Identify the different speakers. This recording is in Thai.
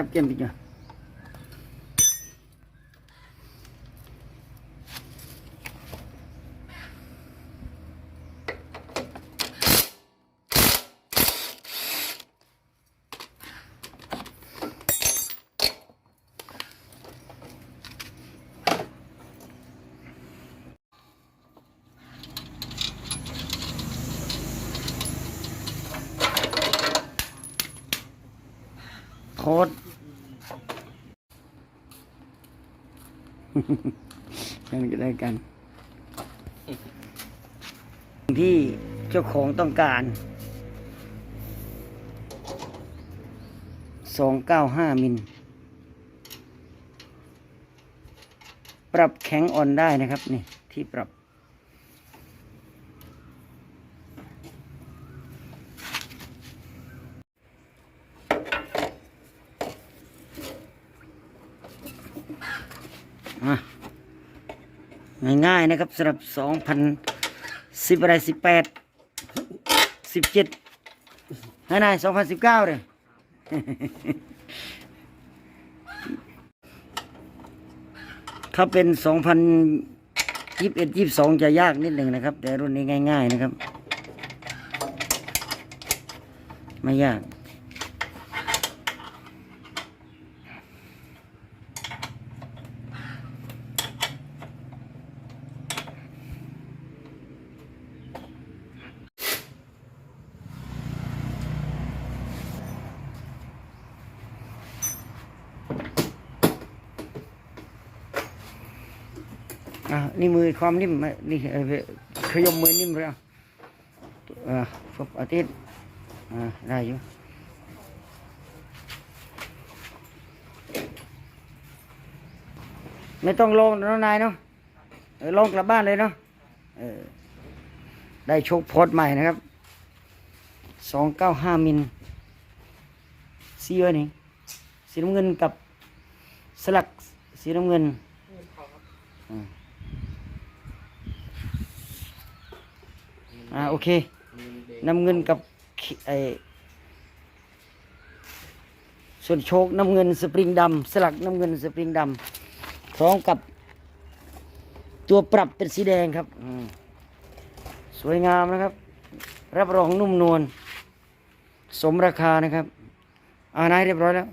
Speaker 1: จับเก มอีกอะโคตรยังจะได้กันที่เจ้าของต้องการสองเก้าห้ามิล ปรับแข็งอ่อนได้นะครับ นี่ ที่ปรับ ง่ายๆนะครับสำหรับสองพันสิบอะไรสิบแปดสิบเจ็ดให้นายสองพันสิบเก้าเลยถ้าเป็นสองพันยี่สิบเอ็ดยี่สิบสองจะยากนิดหนึ่งนะครับ แต่รุ่นนี้ง่าย ๆ นะครับ ไม่ยาก อะนี่มือความนิ่มอะนี่เอ่อขยมมือนิ่มเลยอะอะฟุบอาทิตย์อ่าได้อยู่ไม่ต้องลงน้องนายเนาะเออลงกลับบ้านเลยเนาะเออได้โชคโพสต์ใหม่นะครับสองเก้าห้ามิลสีอะไรนี่สีน้ำเงินกับสลักสีน้ำเงิน อ่าโอเคน้ำเงินกับไอส่วนโชคน้ำเงินสปริงดำสลักน้ำเงินสปริงดำพร้อมกับ ตัวปรับเป็นสีแดงครับอืสวยงามนะครับ รับรองนุ่มนวลสมราคานะครับ อ่านายเรียบร้อยแล้ว